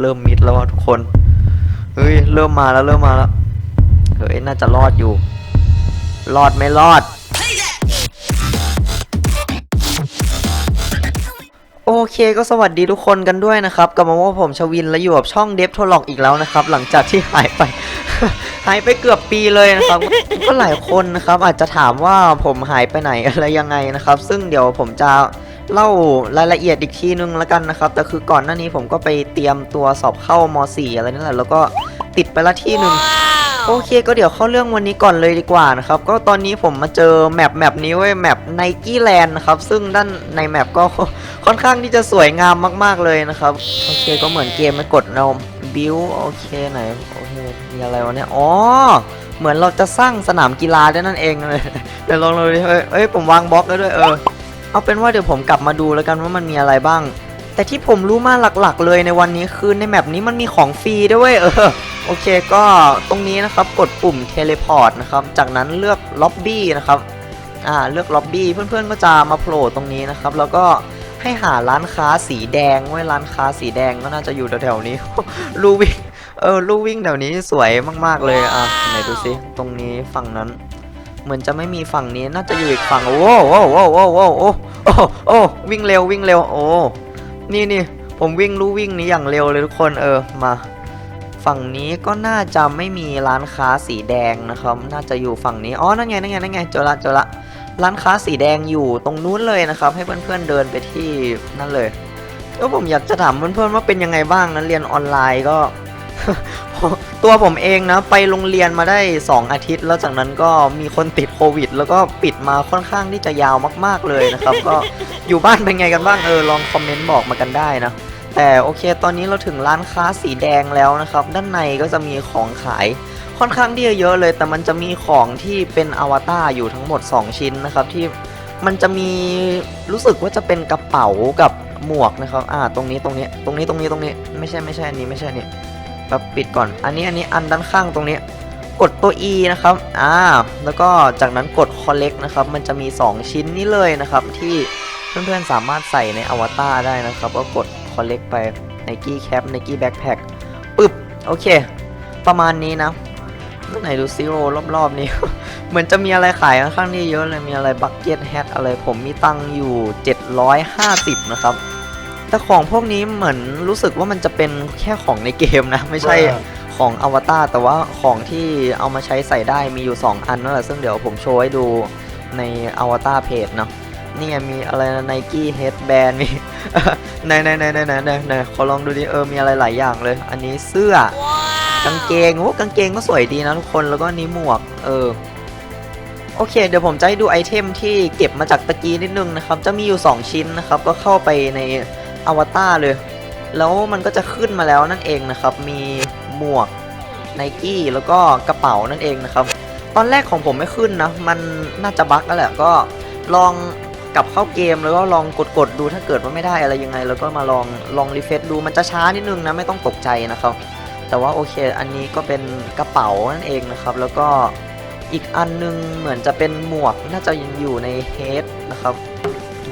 เริ่มมิดแล้วทุกคน เฮ้ย เริ่มมาแล้วเริ่มมาแล้ว เฮ้ย น่าจะรอดอยู่ รอดไม่รอด โอเคก็สวัสดีทุกคนกันด้วยนะครับกลับมาว่าผมชวินและอยู่กับช่องเดฟโทล็อกอีกแล้วนะครับ หลังจากที่หายไป หายไปเกือบปีเลยนะครับ ก็หลายคนนะครับ อาจจะถามว่าผมหายไปไหนอะไรยังไงนะครับ ซึ่งเดี๋ยวผมจะ เล่ารายละเอียดอีกทีนึงแล้วกันนะครับแต่คือก่อนหน้านี้ผมก็ไปเตรียมตัวสอบเข้าม .4 อะไรนั่นแหละแล้วก็ติดไปละที่หนึ่งโอเคก็เดี๋ยวเข้าเรื่องวันนี้ก่อนเลยดีกว่านะครับก็ตอนนี้ผมมาเจอแมปแมปนี้เว้ยแมปไนกี้แลนด์นะครับซึ่งด้านในแมปก็ค่อนข้างที่จะสวยงามมากๆเลยนะครับโอเคก็เหมือนเกมมันกดเราบิวโอเคไหนโอเคมีอะไรวะเนี่ยอ๋อเหมือนเราจะสร้างสนามกีฬาด้วยนั่นเองเลยเดี๋ยวลองดูดิเอ้ยเอ้ยผมวางบล็อกแล้วด้วยเออ เอาเป็นว่าเดี๋ยวผมกลับมาดูแล้วกันว่ามันมีอะไรบ้าง แต่ที่ผมรู้มาหลักๆ เลยในวันนี้คือในแมปนี้มันมีของฟรีด้วยเออโอเคก็ตรงนี้นะครับกดปุ่มเทเลพอร์ตนะครับจากนั้นเลือกล็อบบี้นะครับอ่าเลือกล็อบบี้เพื่อนๆก็จะมาโผล่ตรงนี้นะครับ แล้วก็ให้หาร้านค้าสีแดงไว้ร้านค้าสีแดงก็น่าจะอยู่แถวๆนี้ ลู่วิ่งเออลู่วิ่งแถวนี้สวยมากๆเลยอะไหนดูสิตรงนี้ฝั่งนั้น เหมือนจะไม่มีฝั่งนี้น่าจะอยู่อีกฝั่งโอ้โหโอ้โหโอ้โหโอ้โหโอ้โหวิ่งเร็ววิ่งเร็วโอ้นี่นี่ผมวิ่งลู่วิ่งนี้อย่างเร็วเลยทุกคนเออมา ฝั่งนี้ก็น่าจะไม่มีร้านค้าสีแดงนะครับ น่าจะอยู่ฝั่งนี้อ๋อนั่นไงนั่นไงนั่นไงเจอละเจอละร้านค้าสีแดงอยู่ตรงนู้นเลยนะครับ ให้เพื่อนๆเดินไปที่นั่นเลยก็ผมอยากจะถามเพื่อนๆว่าเป็นยังไงบ้างนะเรียนออนไลน์ก็ ตัวผมเองนะไปโรงเรียนมาได้ 2 อาทิตย์ แล้วจากนั้นก็มีคนติดโควิด แล้วก็ปิดมาค่อนข้างที่จะยาวมาก ๆเลยนะครับ ก็อยู่บ้านเป็นไงกันบ้างเออลองคอมเมนต์บอกมากันได้นะแต่โอเค ตอนนี้เราถึงร้านค้าสีแดงแล้วนะครับ ด้านในก็จะมีของขายค่อนข้างที่จะเยอะเลย แต่มันจะมีของที่เป็นอวตารอยู่ทั้งหมด 2 ชิ้นนะครับ ที่มันจะมีรู้สึกว่าจะเป็นกระเป๋ากับหมวกนะครับ อ่า ตรงนี้ตรงนี้ ตรงนี้ตรงนี้ตรงนี้ ไม่ใช่ไม่ใช่อันนี้ไม่ใช่อัน ปิดก่อน อันนี้อันนี้อันด้านข้างตรงนี้ กดตัว E นะครับ อ่า แล้วก็จากนั้นกด collect นะครับ มันจะมี 2 ชิ้นนี้เลยนะครับ ที่เพื่อนๆสามารถใส่ในอวตารได้นะครับ ก็กด collect ไป Nike Cap Nike Backpack ปึ๊บ โอเค ประมาณนี้นะไหนดูซิโอรอบๆนี้ เหมือนจะมีอะไรขายค่อนข้างที่เยอะเลย มีอะไรบั c เก็ตแฮทอะไร ผมมีตังอยู่ 750 นะครับ แต่ของพวกนี้เหมือนรู้สึกว่ามันจะเป็นแค่ของในเกมนะ ไม่ใช่ของอวตารแต่ว่าของที่เอามาใช้ใส่ได้มีอยู่ 2 อันนั่นแหละซึ่งเดี๋ยวผมโชว์ให้ดูในอวตารเพจเนาะนี่ไงมีอะไรนะ Nike Headband มี ไหนไหนไหนไหนไหนไหนไหนขอลองดูดิเออมีอะไรหลายอย่างเลย อันนี้เสื้อกางเกงโอ้กางเกงก็สวยดีนะทุกคนแล้วก็อันนี้หมวกเออ โอเค เดี๋ยวผมจะให้ดูไอเทมที่เก็บมาจากตะกี้นิดนึงนะครับ จะมีอยู่ 2 ชิ้นนะครับ ก็เข้าไปใน อวตารเลย แล้วมันก็จะขึ้นมาแล้วนั่นเองนะครับ มีหมวกไนกี้แล้วก็กระเป๋านั่นเองนะครับ ตอนแรกของผมไม่ขึ้นนะ มันน่าจะบั๊กแล้วแหละก็ลองกลับเข้าเกมแล้วก็ลองกดๆดูถ้าเกิดว่าไม่ได้อะไรยังไง แล้วก็มาลองลองรีเฟซดูมันจะช้านิดนึงนะไม่ต้องตกใจนะครับ แต่ว่าโอเค อันนี้ก็เป็นกระเป๋านั่นเองนะครับ แล้วก็อีกอันนึงเหมือนจะเป็นหมวกน่าจะยังอยู่ในเฮดนะครับ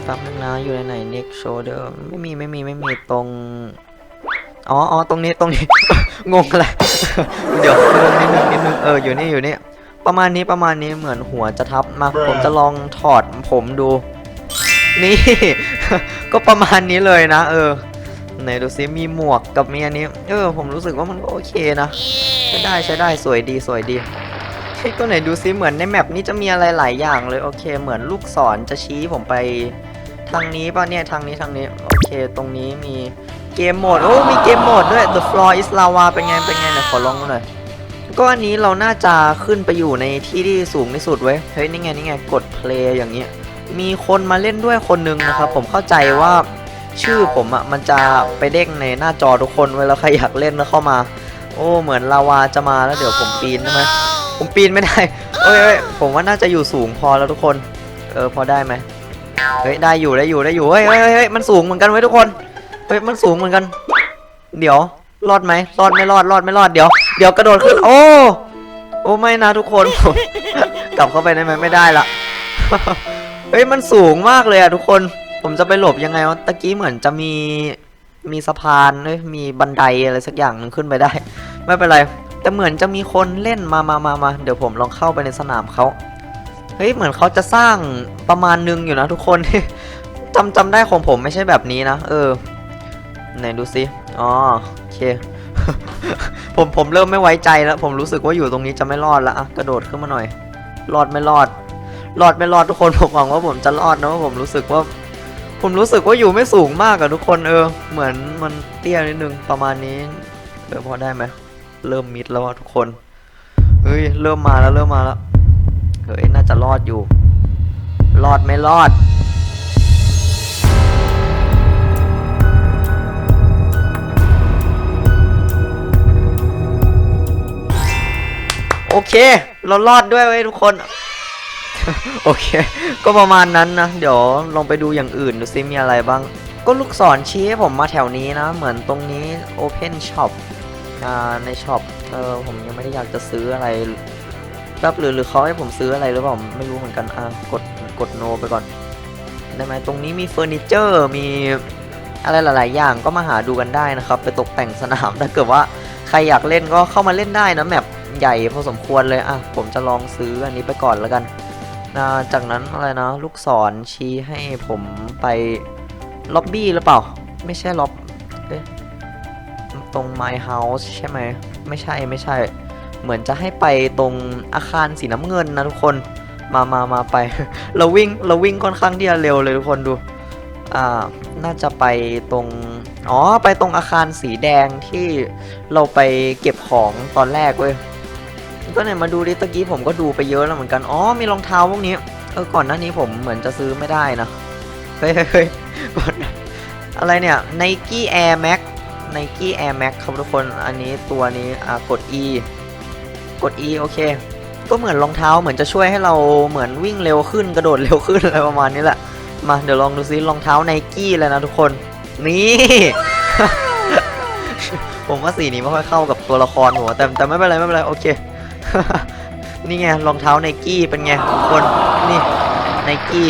แป๊บนึงนะอยู่ในไหน neck shoulder ไม่มีไม่มีไม่มีตรง อ๋ออ๋อตรงนี้ตรงนี้ งงอะไรเดี๋ยวนิดนึงนิดนึงเอออยู่นี่อยู่นี่ประมาณนี้ประมาณนี้เหมือนหัวจะทับมาผมจะลองถอดผมดู นี่ ก็ประมาณนี้เลยนะ เออไหนดูซิมีหมวกกับมีอันนี้ เออ ผมรู้สึกว่ามันก็โอเคนะใช้ได้ใช้ได้สวยดีสวยดีเฮ้ยก็ไหนดูซิเหมือนในแมปนี้จะมีอะไรหลายอย่างเลยโอเค เหมือนลูกศรจะชี้ผมไป ทางนี้ป่ะเนี่ย ทางนี้ทางนี้ โอเค ตรงนี้มีเกมโหมด โอ้ มีเกมโหมดด้วย The Floor is Lava เป็นไง เป็นไงเดี๋ยขอลองหน่อย ก็อันนี้เราน่าจะขึ้นไปอยู่ในที่ที่สูงที่สุดเว้ยเฮ้ย นี่ไง นี่ไง กด play อย่างนี้ มีคนมาเล่นด้วยคนหนึงนะครับ ผมเข้าใจว่าชื่อผมอะ่ะ มันจะไปเด้งในหน้าจอทุกคนเวลาใครอยากเล่นแล้วเข้ามา โอ้ เหมือนลาวาจะมาแล้วเดี๋ยวผมปีนได้ไหมผมปีนไม่ได้เอ้ยเอ้ยผมว่าน่าจะอยู่สูงพอแล้วทุกคน เออ พอได้ไหม เฮ้ยได้อยู่ได้อยู่ได้อยู่เฮ้ยเฮ้ยเฮ้ยมันสูงเหมือนกันไว้ยทุกคนเฮ้ยมันสูงเหมือนกัน เดี๋ยวรอดไหมรอดไม่รอดรอดไม่รอดเดี๋ยวเดี๋ยวกระโดดขึ้นโอ้โอ้ไม่นะทุกคนผมกลับเข้าไปได้ไหมไม่ได้ละเฮ้ยมันสูงมากเลยอะทุกคนผมจะไปหลบยังไงวะตะกี้เหมือนจะมีมีสะพานเอ้ยมีบันไดอะไรสักอย่างนึงขึ้นไปได้ ไม่เป็นไร แต่เหมือนจะมีคนเล่นมามามามาเดี๋ยวผมลองเข้าไปในสนามเขา เฮ้ยเหมือนเขาจะสร้างประมาณนึงอยู่นะทุกคน จำจำได้ของผมไม่ใช่แบบนี้นะ เออไหนดูซิอ๋อโอเค ผมผมเริ่มไม่ไว้ใจแล้ว ผมรู้สึกว่าอยู่ตรงนี้จะไม่รอดแล้วอะกระโดดขึ้นมาหน่อย รอดไม่รอด รอดไม่รอดทุกคนผมหวังว่าผมจะรอดนะว่าผมรู้สึกว่า ผมรู้สึกว่าอยู่ไม่สูงมากอะทุกคนเออ เหมือนมันเตี้ยนิดนึงประมาณนี้เออพอได้ไหมเริ่มมิดแล้วอะทุกคนเฮ้ยเริ่มมาแล้วเริ่มมาแล้ว เฮ้ยน่าจะรอดอยู่ รอดไม่รอดโอเค เรารอดด้วยเว้ยทุกคน โอเค ก็ประมาณนั้นนะ เดี๋ยวลองไปดูอย่างอื่นดูซิมีอะไรบ้าง ก็ลูกศรชี้ให้ผมมาแถวนี้นะ เหมือนตรงนี้ Open Shop อ่าในช็อป เออผมยังไม่ได้อยากจะซื้ออะไร รับหรือหรือเขาให้ผมซื้ออะไรหรือเปล่าไม่รู้เหมือนกันอะกดกดโนไปก่อนได้ไหมตรงนี้มีเฟอร์นิเจอร์มีอะไรหลาย ๆ อย่างก็มาหาดูกันได้นะครับ ไปตกแต่งสนามถ้าเกิดว่าใครอยากเล่นก็เข้ามาเล่นได้นะแมปใหญ่พอสมควรเลยอะผมจะลองซื้ออันนี้ไปก่อนแล้วกันนะจากนั้นอะไรนะ ลูกศรชี้ให้ผมไปล็อบบี้หรือเปล่า ไม่ใช่ล็อบตรง My House ใช่ไหมไม่ใช่ไม่ใช่ เหมือนจะให้ไปตรงอาคารสีน้ำเงินนะทุกคนมามามาไป เราวิ่งเราวิ่งค่อนข้างที่จะเร็วเลยทุกคนดูอ่าน่าจะไปตรงอ๋อไปตรงอาคารสีแดงที่เราไปเก็บของตอนแรกเว้ยก็เนี่ยมาดูดิตะกี้ผมก็ดูไปเยอะแล้วเหมือนกันอ๋อมีรองเท้าพวกนี้เออก่อนหน้านี้ผมเหมือนจะซื้อไม่ได้นะเฮ้ยเฮ้ยกดอะไรเนี่ย Nike Air Max Nike Air Max ครับทุกคนอันนี้ตัวนี้อ่ากด E กด E โอเค ก็เหมือนรองเท้าเหมือนจะช่วยให้เราเหมือนวิ่งเร็วขึ้นกระโดดเร็วขึ้นอะไรประมาณนี้แหละ มาเดี๋ยวลองดูซิรองเท้าไนกี้เลยนะทุกคน นี่ ผมว่าสีนี้ไม่ค่อยเข้ากับตัวละครผมอะแต่แต่ไม่เป็นไรไม่เป็นไรโอเค นี่ไงรองเท้าไนกี้เป็นไงทุกคนนี่ไนกี้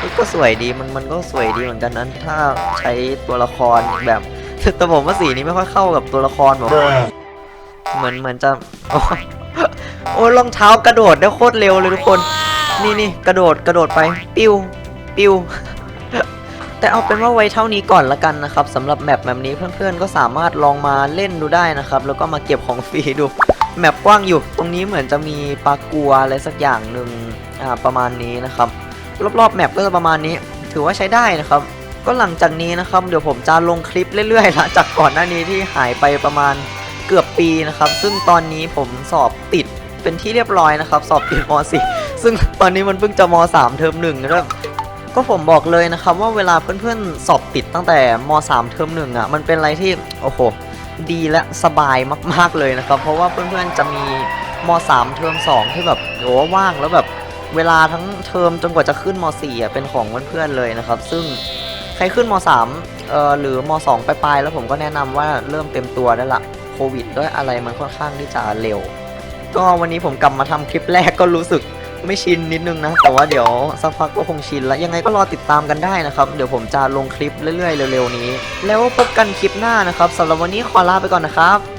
นี่ก็สวยดีมันมันก็สวยดีเหมือนกันนั้นถ้าใช้ตัวละครแบบแต่ผมว่าสีนี้ไม่ค่อยเข้ากับตัวละครผม เหมือนเหมือนจะโอ้ยโอ้รองเท้ากระโดดได้โคตรเร็วเลยทุกคน นี่นี่กระโดดกระโดดไป ปิวปิวแต่เอาเป็นว่าไว้เท่านี้ก่อนละกันนะครับสำหรับแมปแบบนี้เพื่อนๆก็สามารถลองมาเล่นดูได้นะครับ แล้วก็มาเก็บของฟรีดูแมปกว้างอยู่ ตรงนี้เหมือนจะมีปลากัวอะไรสักอย่างหนึ่งอ่าประมาณนี้นะครับ รอบๆแมปก็จะประมาณนี้ ถือว่าใช้ได้นะครับ ก็หลังจากนี้นะครับ เดี๋ยวผมจะลงคลิปเรื่อยๆละจากก่อนหน้านี้ที่หายไปประมาณ เกือบปีนะครับ ซึ่งตอนนี้ผมสอบติดเป็นที่เรียบร้อยนะครับ สอบติดม .4 ซึ่งตอนนี้มันเพิ่งจะม .3 เทอมหนึ่งนะครับก็ผมบอกเลยนะครับว่าเวลาเพื่อนๆสอบติดตั้งแต่ม .3 เทอมหนึ่งอะมันเป็นอะไรที่โอ้โหดีและสบายมากๆเลยนะครับ เพราะว่าเพื่อนๆจะมีม .3 เทอม2 ที่แบบโอ้ว่างแล้วแบบเวลาทั้งเทอมจนกว่าจะขึ้นม .4 อะเป็นของเพื่อนๆเลยนะครับ ซึ่งใครขึ้นม .3 เอ่อหรือม .2 ปลายๆแล้วผมก็แนะนำว่าเริ่มเต็มตัวได้ละ ควิดด้วยอะไรมันค่อนข้างที่จะเร็ว ก็วันนี้ผมกลับมาทำคลิปแรกก็รู้สึกไม่ชินนิดนึงนะ แต่ว่าเดี๋ยวสักพักก็คงชินแล้วยังไงก็รอติดตามกันได้นะครับ เดี๋ยวผมจะลงคลิปเรื่อยๆเร็วๆนี้ แล้วพบกันคลิปหน้านะครับสำหรับวันนี้ขอลาไปก่อนนะครับ